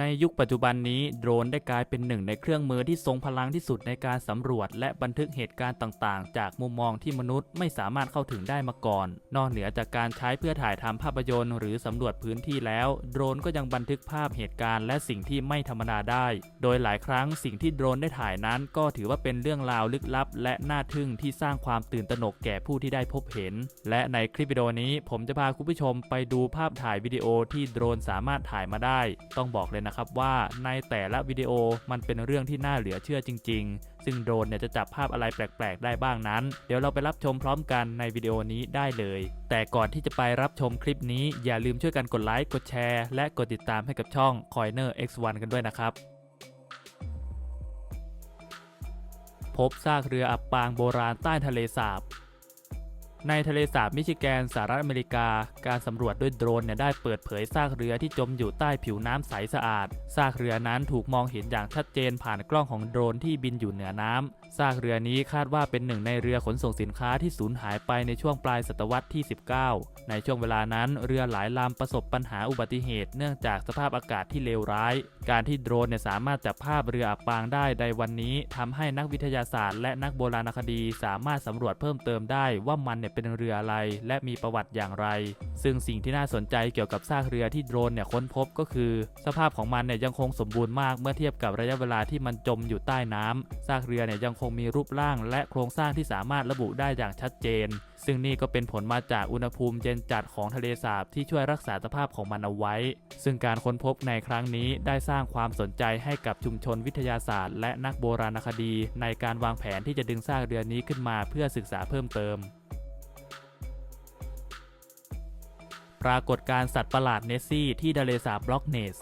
ในยุคปัจจุบันนี้โดรนได้กลายเป็นหนึ่งในเครื่องมือที่ทรงพลังที่สุดในการสำรวจ และบันทึกเหตุการณ์ต่างๆ จากมุมมองที่มนุษย์ไม่สามารถเข้าถึงได้มาก่อน นอกเหนือจากการใช้เพื่อถ่ายทำภาพยนตร์หรือสำรวจพื้นที่แล้ว โดรนก็ยังบันทึกภาพเหตุการณ์และสิ่งที่ไม่ธรรมดาได้ โดยหลายครั้งสิ่งที่โดรนได้ถ่ายนั้น ก็ถือว่าเป็นเรื่องราวลึกลับ และน่าทึ่งที่สร้างความตื่นตระหนกแก่ผู้ที่ได้พบเห็น และในคลิปวิดีโอนี้ ผมจะพาคุณผู้ชมไปดูภาพถ่ายวิดีโอที่โดรนสามารถถ่ายมาได้ ต้องบอกเลยนะครับว่าในแต่ละวิดีโอมันเป็นเรื่องที่น่าเหลือเชื่อจริง ๆ ซึ่งโดรนเนี่ยจะจับภาพอะไรแปลกๆ ได้บ้างนั้น เดี๋ยวเราไปรับชมพร้อมกันในวิดีโอนี้ได้เลย แต่ก่อนที่จะไปรับชมคลิปนี้อย่าลืมช่วยกันกดไลค์ กดแชร์ และกดติดตามให้กับช่อง Coiner X1 กันด้วยนะครับพบซากเรืออับปางโบราณใต้ทะเลสาบ ในทะเลสาบมิชิแกนสหรัฐอเมริกา การสำรวจด้วยโดรนเนี่ยได้เปิดเผยซากเรือที่จมอยู่ใต้ผิวน้ำใสสะอาด ซากเรือนั้นถูกมองเห็นอย่างชัดเจนผ่านกล้องของโดรนที่บินอยู่เหนือน้ำซากเรือนี้คาดว่าเป็นหนึ่งในเรือขนส่งสินค้าที่สูญหายไปในช่วงปลายศตวรรษที่ 19 ในช่วงเวลานั้นเรือหลายลำประสบปัญหาอุบัติเหตุเนื่องจากสภาพอากาศที่เลวร้าย การที่โดรนเนี่ยสามารถจับภาพเรืออับปางได้ในวันนี้ทำให้นักวิทยาศาสตร์ และนักโบราณคดีสามารถสำรวจเพิ่มเติมได้ว่ามันเนี่ยเป็นเรืออะไร และมีประวัติอย่างไร ซึ่งสิ่งที่น่าสนใจเกี่ยวกับซากเรือที่โดรนเนี่ยค้นพบก็คือ สภาพของมันเนี่ยยังคงสมบูรณ์มากเมื่อเทียบกับระยะเวลาที่มันจมอยู่ใต้น้ำซากเรือเนี่ยยังคงมีรูปร่างและโครงสร้างที่สามารถระบุได้อย่างชัดเจน ซึ่งนี่ก็เป็นผลมาจากอุณหภูมิเย็นจัดของทะเลสาบที่ช่วยรักษาสภาพของมันเอาไว้ ซึ่งการค้นพบในครั้งนี้ได้สร้างความสนใจให้กับชุมชนวิทยาศาสตร์ และนักโบราณคดี ในการวางแผนที่จะดึงซากเรือนี้ขึ้นมาเพื่อศึกษาเพิ่มเติม รากฏการสัตว์ประหลาดเนสซี่ที่ทะเลสาบบล็อกเนส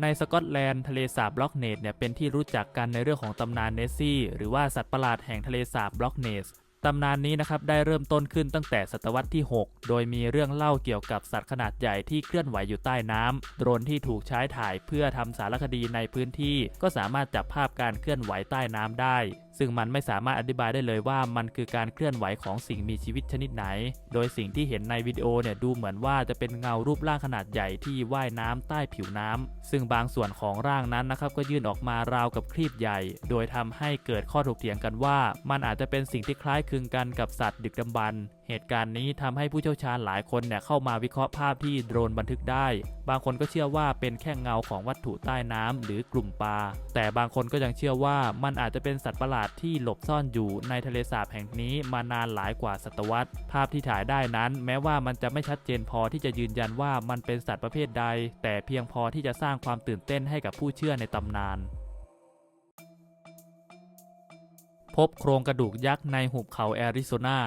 ในสกอตแลนด์ทะเลสาบบล็อกเนสเนี่ยเป็นที่รู้จักกันในเรื่องของตำนานเนสซี่หรือว่าสัตว์ประหลาดแห่งทะเลสาบบล็อกเนสตำนานนี้นะครับได้เริ่มต้นขึ้นตั้งแต่ศตวรรษที่ 6 โดยมีเรื่องเล่าเกี่ยวกับสัตว์ขนาดใหญ่ที่เคลื่อนไหวอยู่ใต้น้ำโดรนที่ถูกใช้ถ่ายเพื่อทำสารคดีในพื้นที่ ก็สามารถจับภาพการเคลื่อนไหวใต้น้ำได้ ซึ่งมันไม่สามารถอธิบายได้เลยว่ามันคือการเคลื่อนไหวของสิ่งมีชีวิตชนิดไหน โดยสิ่งที่เห็นในวิดีโอเนี่ยดูเหมือนว่าจะเป็นเงารูปร่างขนาดใหญ่ที่ว่ายน้ำใต้ผิวน้ำซึ่งบางส่วนของร่างนั้นนะครับก็ยื่นออกมาราวกับครีบใหญ่ โดยทำให้เกิดข้อถกเถียงกันว่า มันอาจจะเป็นสิ่งที่คล้ายคลึงกันกับสัตว์ดึกดำบรรพ์ เหตุการณ์นี้ทำให้ผู้เชี่ยวชาญหลายคนเนี่ยเข้ามาวิเคราะห์ภาพที่โดรนบันทึกได้ บางคนก็เชื่อว่าเป็นแค่เงาของวัตถุใต้น้ำหรือกลุ่มปลา แต่บางคนก็ยังเชื่อว่ามันอาจจะเป็นสัตว์ประหลาดที่หลบซ่อนอยู่ในทะเลสาบแห่งนี้มานานหลายกว่าศตวรรษ ภาพที่ถ่ายได้นั้น แม้ว่ามันจะไม่ชัดเจนพอที่จะยืนยันว่ามันเป็นสัตว์ประเภทใด แต่เพียงพอที่จะสร้างความตื่นเต้นให้กับผู้เชื่อในตำนานพบโครงกระดูกยักษ์ในหุบเขาแอริโซนา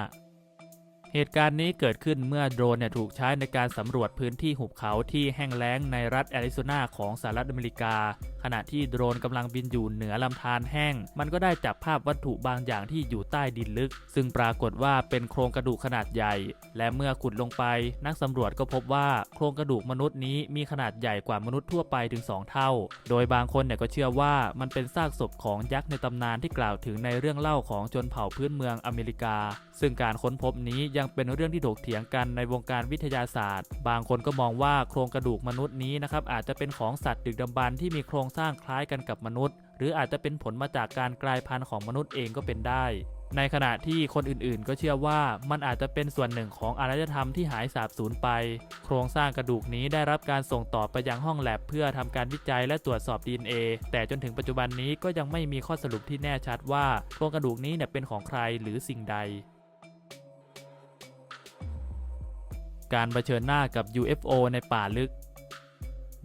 เหตุการณ์นี้เกิดขึ้นเมื่อโดรนเนี่ยถูกใช้ในการสำรวจพื้นที่หุบเขาที่แห้งแล้งในรัฐแอริโซนาของสหรัฐอเมริกา ขณะที่โดรนกำลังบินอยู่เหนือลำธารแห้ง มันก็ได้จับภาพวัตถุบางอย่างที่อยู่ใต้ดินลึก ซึ่งปรากฏว่าเป็นโครงกระดูกขนาดใหญ่ และเมื่อขุดลงไป นักสำรวจก็พบว่าโครงกระดูกมนุษย์นี้มีขนาดใหญ่กว่ามนุษย์ทั่วไปถึง 2 เท่า โดยบางคนเนี่ยก็เชื่อว่ามันเป็นซากศพของยักษ์ในตำนานที่กล่าวถึงในเรื่องเล่าของชนเผ่าพื้นเมืองอเมริกา ซึ่งการค้นพบนี้ยังังเป็นเรื่องที่ถกเถียงกันในวงการวิทยาศาสตร์ บางคนก็มองว่าโครงกระดูกมนุษย์นี้นะครับอาจจะเป็นของสัตว์ดึกดำบรรพ์ที่มีโครงสร้างคล้ายกันกับมนุษย์ หรืออาจจะเป็นผลมาจากการกลายพันธุ์ของมนุษย์เองก็เป็นได้ ในขณะที่คนอื่นๆ ก็เชื่อว่ามันอาจจะเป็นส่วนหนึ่งของอารยธรรมที่หายสาบสูญไป โครงสร้างกระดูกนี้ได้รับการส่งต่อไปยังห้องแลบเพื่อทำการวิจัยและตรวจสอบ DNA แต่จนถึงปัจจุบันนี้ก็ยังไม่มีข้อสรุปที่แน่ชัดว่า โครงกระดูกนี้เนี่ยเป็นของใครหรือสิ่งใด การเผชิญหน้ากับ UFO ในป่าลึก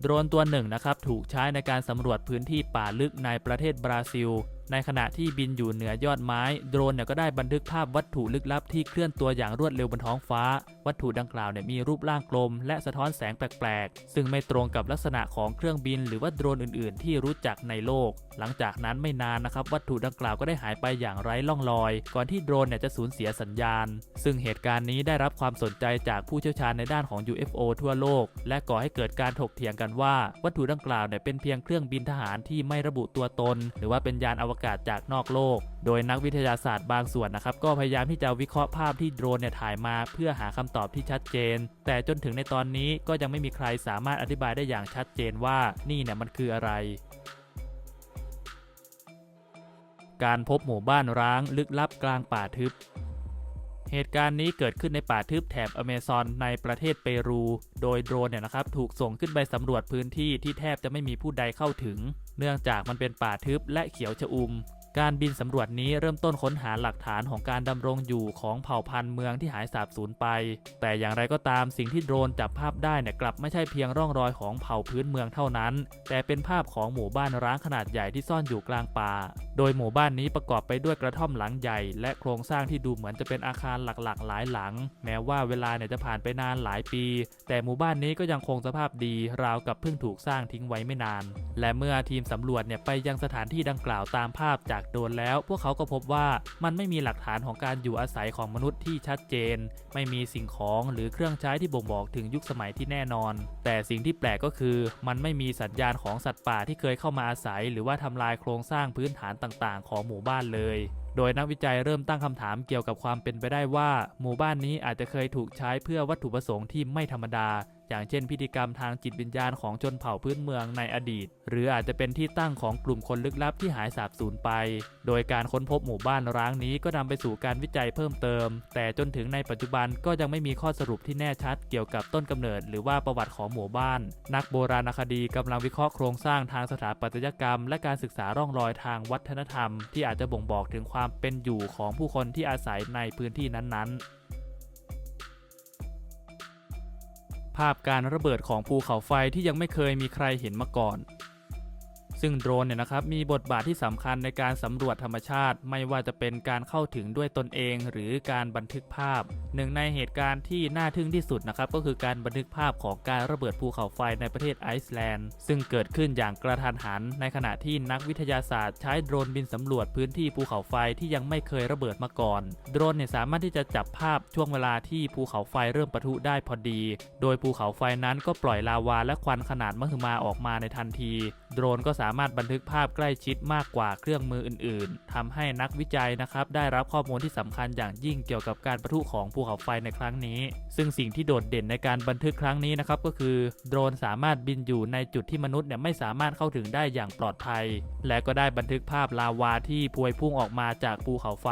โดรนตัวหนึ่งนะครับถูกใช้ในการสำรวจพื้นที่ป่าลึกในประเทศบราซิล ในขณะที่บินอยู่เหนือยอดไม้โดรนเนี่ยก็ได้บันทึกภาพวัตถุลึกลับที่เคลื่อนตัวอย่างรวดเร็วบนท้องฟ้า วัตถุดังกล่าวเนี่ยมีรูปร่างกลม และสะท้อนแสงแปลกๆ ซึ่งไม่ตรงกับลักษณะของเครื่องบิน หรือว่าโดรนอื่นๆ ที่รู้จักในโลก หลังจากนั้นไม่นานนะครับวัตถุดังกล่าวก็ได้หายไปอย่างไร้ล่องรอย ก่อนที่โดรนเนี่ยจะสูญเสียสัญญาณ ซึ่งเหตุการณ์นี้ได้รับความสนใจจากผู้เชี่ยวชาญในด้านของ UFO ทั่วโลก และก่อให้เกิดการถกเถียงกันว่า วัตถุดังกล่าวเนี่ยเป็นเพียงเครื่องบินทหารที่ไม่ระบุตัวตน หรือว่าเป็นยานอวกาศจากนอกโลก โดยนักวิทยาศาสตร์บางส่วนนะครับก็พยายามที่จะวิเคราะห์ภาพที่โดรนเนี่ยถ่ายมา เพื่อหาคำตอบที่ชัดเจน แต่จนถึงในตอนนี้ก็ยังไม่มีใครสามารถอธิบายได้อย่างชัดเจนว่านี่เนี่ยมันคืออะไรการพบหมู่บ้านร้างลึกลับกลางป่าทึบ เหตุการณ์นี้เกิดขึ้นในป่าทึบแถบอเมซอนในประเทศเปรู โดยโดรนเนี่ยนะครับถูกส่งขึ้นไปสำรวจพื้นที่ที่แทบจะไม่มีผู้ใดเข้าถึง เนื่องจากมันเป็นป่าทึบและเขียวชอุ่ม การบินสำรวจนี้เริ่มต้นค้นหาหลักฐานของการดำรงอยู่ของเผ่าพันธุ์เมืองที่หายสาบสูญไป แต่อย่างไรก็ตามสิ่งที่โดรนจับภาพได้เนี่ยกลับไม่ใช่เพียงร่องรอยของเผ่าพื้นเมืองเท่านั้น แต่เป็นภาพของหมู่บ้านร้างขนาดใหญ่ที่ซ่อนอยู่กลางป่า โดยหมู่บ้านนี้ประกอบไปด้วยกระท่อมหลังใหญ่ และโครงสร้างที่ดูเหมือนจะเป็นอาคารหลักๆ หลายหลัง แม้ว่าเวลาเนี่ยจะผ่านไปนานหลายปี แต่หมู่บ้านนี้ก็ยังคงสภาพดีราวกับเพิ่งถูกสร้างทิ้งไว้ไม่นาน และเมื่อทีมสำรวจเนี่ยไปยังสถานที่ดังกล่าวตามภาพจากโดนแล้ว พวกเขาก็พบว่ามันไม่มีหลักฐานของการอยู่อาศัยของมนุษย์ที่ชัดเจน ไม่มีสิ่งของหรือเครื่องใช้ที่บ่งบอกถึงยุคสมัยที่แน่นอน แต่สิ่งที่แปลกก็คือ มันไม่มีสัญญาณของสัตว์ป่าที่เคยเข้ามาอาศัย หรือว่าทำลายโครงสร้างพื้นฐานต่างๆ ของหมู่บ้านเลยโดยนักวิจัยเริ่มตั้งคำถามเกี่ยวกับความเป็นไปได้ว่า หมู่บ้านนี้อาจจะเคยถูกใช้เพื่อวัตถุประสงค์ที่ไม่ธรรมดา อย่างเช่นพิธีกรรมทางจิตวิญญาณของชนเผ่าพื้นเมืองในอดีต หรืออาจจะเป็นที่ตั้งของกลุ่มคนลึกลับที่หายสาบสูญไป โดยการค้นพบหมู่บ้านร้างนี้ก็นำไปสู่การวิจัยเพิ่มเติม แต่จนถึงในปัจจุบันก็ยังไม่มีข้อสรุปที่แน่ชัดเกี่ยวกับต้นกำเนิด หรือว่าประวัติของหมู่บ้าน นักโบราณคดีกำลังวิเคราะห์โครงสร้างทางสถาปัตยกรรม และการศึกษาร่องรอยทางวัฒนธรรม ที่อาจจะบ่งบอกถึงความเป็นอยู่ของผู้คนที่อาศัยในพื้นที่นั้นๆ ภาพการระเบิดของภูเขาไฟที่ยังไม่เคยมีใครเห็นมาก่อน ซึ่งโดรนเนี่ยนะครับมีบทบาทที่สำคัญในการสำรวจธรรมชาติ ไม่ว่าจะเป็นการเข้าถึงด้วยตนเอง หรือการบันทึกภาพ หนึ่งในเหตุการณ์ที่น่าทึ่งที่สุดนะครับก็คือการบันทึกภาพของการระเบิดภูเขาไฟในประเทศไอซ์แลนด์ ซึ่งเกิดขึ้นอย่างกระทันหัน ในขณะที่นักวิทยาศาสตร์ใช้โดรนบินสำรวจพื้นที่ภูเขาไฟที่ยังไม่เคยระเบิดมาก่อน โดรนเนี่ยสามารถที่จะจับภาพช่วงเวลาที่ภูเขาไฟเริ่มปะทุได้พอดี โดยภูเขาไฟนั้นก็ปล่อยลาวาและควันขนาดมหึมาออกมาในทันที โดรนก็สาามารถบันทึกภาพใกล้ชิดมากกว่าเครื่องมืออื่น ๆทำให้นักวิจัยนะครับได้รับข้อมูลที่สำคัญอย่างยิ่งเกี่ยวกับการประทุของภูเขาไฟในครั้งนี้ ซึ่งสิ่งที่โดดเด่นในการบันทึกครั้งนี้นะครับก็คือโดรนสามารถบินอยู่ในจุดที่มนุษย์เนี่ยไม่สามารถเข้าถึงได้อย่างปลอดภัย และก็ได้บันทึกภาพลาวาที่พวยพุ่งออกมาจากภูเขาไฟ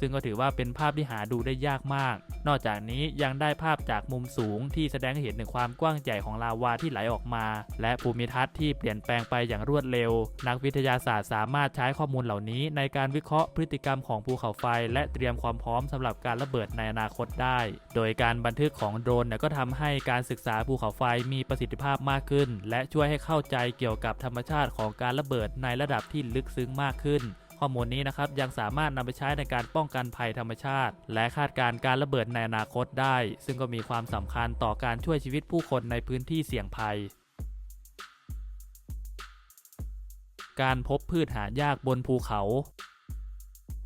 ซึ่งก็ถือว่าเป็นภาพที่หาดูได้ยากมาก นอกจากนี้ยังได้ภาพจากมุมสูงที่แสดงให้เห็นถึงความกว้างใหญ่ของลาวาที่ไหลออกมา และภูมิทัศน์ที่เปลี่ยนแปลงไปอย่างรวดเร็วนักวิทยาศาสตร์สามารถใช้ข้อมูลเหล่านี้ ในการวิเคราะห์พฤติกรรมของภูเขาไฟ และเตรียมความพร้อมสำหรับการระเบิดในอนาคตได้ โดยการบันทึกของโดรนเนี่ยก็ทำให้การศึกษาภูเขาไฟมีประสิทธิภาพมากขึ้น และช่วยให้เข้าใจเกี่ยวกับธรรมชาติของการระเบิดในระดับที่ลึกซึ้งมากขึ้นข้อมูลนี้นะครับยังสามารถนำไปใช้ในการป้องกันภัยธรรมชาติ และคาดการณ์การระเบิดในอนาคตได้ ซึ่งก็มีความสำคัญต่อการช่วยชีวิตผู้คนในพื้นที่เสี่ยงภัย การพบพืชหายากบนภูเขา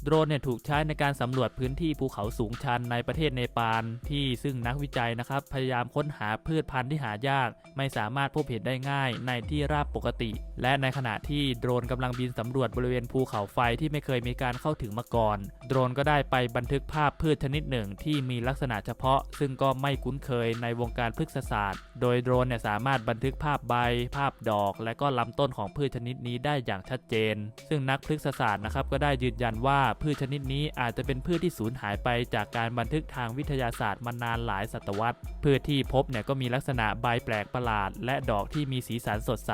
โดรนเนี่ยถูกใช้ในการสำรวจพื้นที่ภูเขาสูงชันในประเทศเนปาลที่ซึ่งนักวิจัยนะครับพยายามค้นหาพืชพันธุ์ที่หายาก ไม่สามารถพบเห็นได้ง่ายในที่ราบปกติ และในขณะที่โดรนกำลังบินสำรวจบริเวณภูเขาไฟที่ไม่เคยมีการเข้าถึงมาก่อน โดรนก็ได้ไปบันทึกภาพพืชชนิดหนึ่งที่มีลักษณะเฉพาะ ซึ่งก็ไม่คุ้นเคยในวงการพฤกษศาสตร์ โดยโดรนเนี่ยสามารถบันทึกภาพใบ ภาพดอก และก็ลำต้นของพืชชนิดนี้ได้อย่างชัดเจน ซึ่งนักพฤกษศาสตร์นะครับก็ได้ยืนยันว่าพืชชนิดนี้อาจจะเป็นพืชที่สูญหายไปจากการบันทึกทางวิทยาศาสตร์มานานหลายศตวรรษ พืชที่พบเนี่ยก็มีลักษณะใบแปลกประหลาด และดอกที่มีสีสันสดใส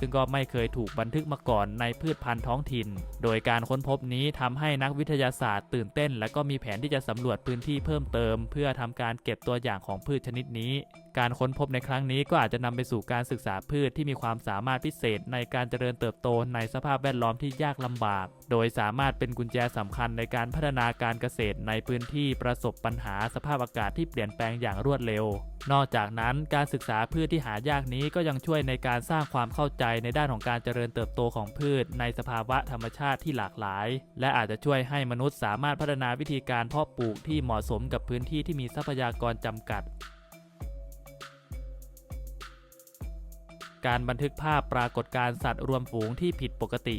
ซึ่งก็ไม่เคยถูกบันทึกมาก่อนในพืชพันธุ์ท้องถิ่น โดยการค้นพบนี้ทำให้นักวิทยาศาสตร์ตื่นเต้น และก็มีแผนที่จะสำรวจพื้นที่เพิ่มเติม เพื่อทำการเก็บตัวอย่างของพืชชนิดนี้ การค้นพบในครั้งนี้ก็อาจจะนำไปสู่การศึกษาพืชที่มีความสามารถพิเศษในการเจริญเติบโตในสภาพแวดล้อมที่ยากลำบาก โดยสามารถเป็นกุญแจสำคัญในการพัฒนาการเกษตรในพื้นที่ประสบปัญหาสภาพอากาศที่เปลี่ยนแปลงอย่างรวดเร็ว นอกจากนั้นการศึกษาพืชที่หายากนี้ก็ยังช่วยในการสร้างความเข้าใจในด้านของการเจริญเติบโตของพืช ในสภาวะธรรมชาติที่หลากหลาย และอาจจะช่วยให้มนุษย์สามารถพัฒนาวิธีการเพาะปลูกที่เหมาะสมกับพื้นที่ที่มีทรัพยากรจำกัด การบันทึกภาพปรากฏการสัตว์รวมฝูงที่ผิดปกติ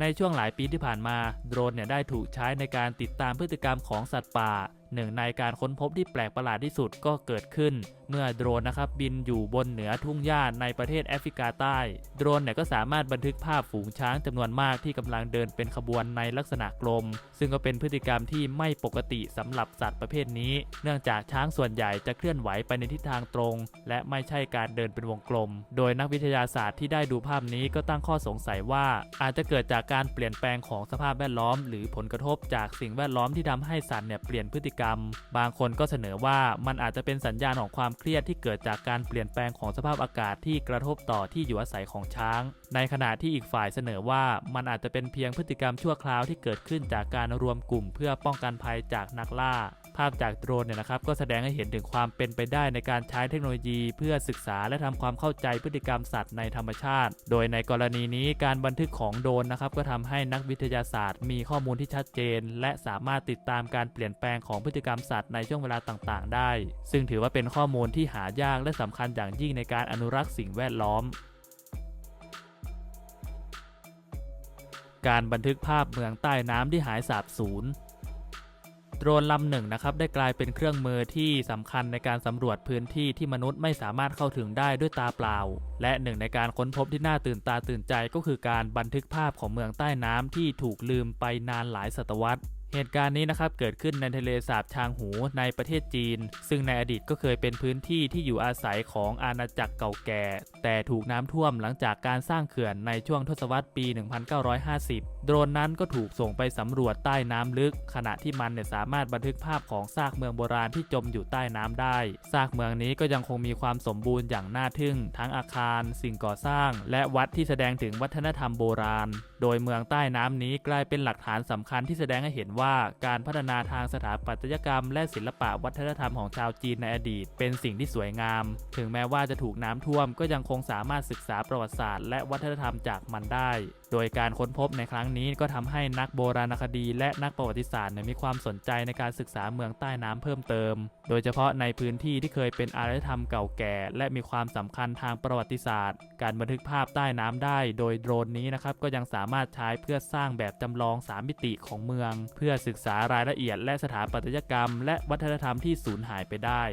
ในช่วงหลายปีที่ผ่านมาโดรนเนี่ยได้ถูกใช้ในการติดตามพฤติกรรมของสัตว์ป่าหนึ่งในการค้นพบที่แปลกประหลาดที่สุดก็เกิดขึ้น เมื่อโดรนนะครับบินอยู่บนเหนือทุ่งหญ้าในประเทศแอฟริกาใต้ โดรนเนี่ยก็สามารถบันทึกภาพฝูงช้างจำนวนมากที่กำลังเดินเป็นขบวนในลักษณะกลม ซึ่งก็เป็นพฤติกรรมที่ไม่ปกติสำหรับสัตว์ประเภทนี้ เนื่องจากช้างส่วนใหญ่จะเคลื่อนไหวไปในทิศทางตรง และไม่ใช่การเดินเป็นวงกลม โดยนักวิทยาศาสตร์ที่ได้ดูภาพนี้ก็ตั้งข้อสงสัยว่าอาจจะเกิดจากการเปลี่ยนแปลงของสภาพแวดล้อม หรือผลกระทบจากสิ่งแวดล้อมที่ทำให้สัตว์เนี่ยเปลี่ยนพฤติกรรม บางคนก็เสนอว่ามันอาจจะเป็นสัญญาณของความเครียดที่เกิดจากการเปลี่ยนแปลงของสภาพอากาศที่กระทบต่อที่อยู่อาศัยของช้าง ในขณะที่อีกฝ่ายเสนอว่ามันอาจจะเป็นเพียงพฤติกรรมชั่วคราวที่เกิดขึ้นจากการรวมกลุ่มเพื่อป้องกันภัยจากนักล่า ภาพจากโดรนเนี่ยนะครับก็แสดงให้เห็นถึงความเป็นไปได้ในการใช้เทคโนโลยีเพื่อศึกษาและทำความเข้าใจพฤติกรรมสัตว์ในธรรมชาติ โดยในกรณีนี้การบันทึกของโดรนนะครับก็ทำให้นักวิทยาศาสตร์ มีข้อมูลที่ชัดเจน และสามารถติดตามการเปลี่ยนแปลงของพฤติกรรมสัตว์ในช่วงเวลาต่างๆ ได้ ซึ่งถือว่าเป็นข้อมูลที่หายากและสำคัญอย่างยิ่งในการอนุรักษ์สิ่งแวดล้อมการบันทึกภาพเมืองใต้น้ำที่หายสาบสูญ โดรนลำหนึ่งนะครับได้กลายเป็นเครื่องมือที่สำคัญในการสำรวจพื้นที่ที่มนุษย์ไม่สามารถเข้าถึงได้ด้วยตาเปล่า และหนึ่งในการค้นพบที่น่าตื่นตาตื่นใจก็คือการบันทึกภาพของเมืองใต้น้ำที่ถูกลืมไปนานหลายศตวรรษเหตุการณ์นี้นะครับเกิดขึ้นในทะเลสาบชางหูในประเทศจีน ซึ่งในอดีตก็เคยเป็นพื้นที่ที่อยู่อาศัยของอาณาจักรเก่าแก่ แต่ถูกน้ำท่วมหลังจากการสร้างเขื่อนในช่วงทศวรรษปี 1950 โดรนนั้นก็ถูกส่งไปสำรวจใต้น้ำลึก ขณะที่มันเนี่ยสามารถบันทึกภาพของซากเมืองโบราณที่จมอยู่ใต้น้ำได้ ซากเมืองนี้ก็ยังคงมีความสมบูรณ์อย่างน่าทึ่ง ทั้งอาคาร สิ่งก่อสร้าง และวัดที่แสดงถึงวัฒนธรรมโบราณ โดยเมืองใต้น้ำนี้กลายเป็นหลักฐานสำคัญที่แสดงให้เห็นว่า การพัฒนาทางสถาปัตยกรรม และศิลปะวัฒนธรรมของชาวจีนในอดีต เป็นสิ่งที่สวยงาม ถึงแม้ว่าจะถูกน้ำท่วมก็ยังคงสามารถศึกษาประวัติศาสตร์และวัฒนธรรมจากมันได้ โดยการค้นพบในครั้งนี้ก็ทำให้นักโบราณคดี และนักประวัติศาสตร์มีความสนใจในการศึกษาเมืองใต้น้ำเพิ่มเติม โดยเฉพาะในพื้นที่ที่เคยเป็นอารยธรรมเก่าแก่ และมีความสำคัญทางประวัติศาสตร์ การบันทึกภาพใต้น้ำได้ โดยโดรนนี้นะครับก็ยังสามารถใช้เพื่อสร้างแบบจำลอง 3 มิติของเมือง เพื่อศึกษารายละเอียดและสถาปัตยกรรม และวัฒนธรรมที่สูญหายไปได้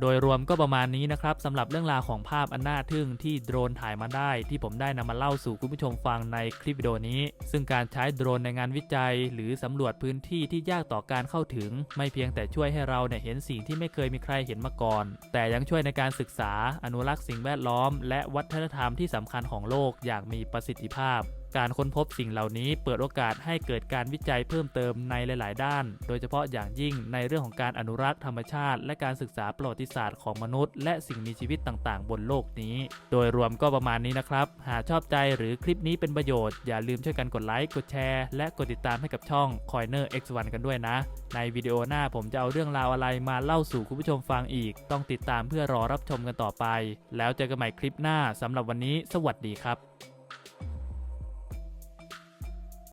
โดยรวมก็ประมาณนี้นะครับสำหรับเรื่องราวของภาพอันน่าทึ่งที่โดรนถ่ายมาได้ ที่ผมได้นำมาเล่าสู่คุณผู้ชมฟังในคลิปวิดีโอนี้ ซึ่งการใช้โดรนในงานวิจัย หรือสำรวจพื้นที่ที่ยากต่อการเข้าถึง ไม่เพียงแต่ช่วยให้เราเนี่ยเห็นสิ่งที่ไม่เคยมีใครเห็นมาก่อน แต่ยังช่วยในการศึกษา อนุรักษ์สิ่งแวดล้อม และวัฒนธรรมที่สำคัญของโลกอย่างมีประสิทธิภาพ การค้นพบสิ่งเหล่านี้เปิดโอกาสให้เกิดการวิจัยเพิ่มเติมในหลาย ๆ ด้าน โดยเฉพาะอย่างยิ่งในเรื่องของการอนุรักษ์ธรรมชาติ และการศึกษาประวัติศาสตร์ของมนุษย์ และสิ่งมีชีวิตต่าง ๆ บนโลกนี้ โดยรวมก็ประมาณนี้นะครับ หากชอบใจหรือคลิปนี้เป็นประโยชน์ อย่าลืมช่วยกันกดไลค์ กดแชร์ และกดติดตามให้กับช่อง Coiner X1 กันด้วยนะ ในวิดีโอหน้าผมจะเอาเรื่องราวอะไรมาเล่าสู่คุณผู้ชมฟังอีก ต้องติดตามเพื่อรอรับชมกันต่อไป แล้วเจอกันใหม่คลิปหน้าสำหรับวันนี้ สวัสดีครับ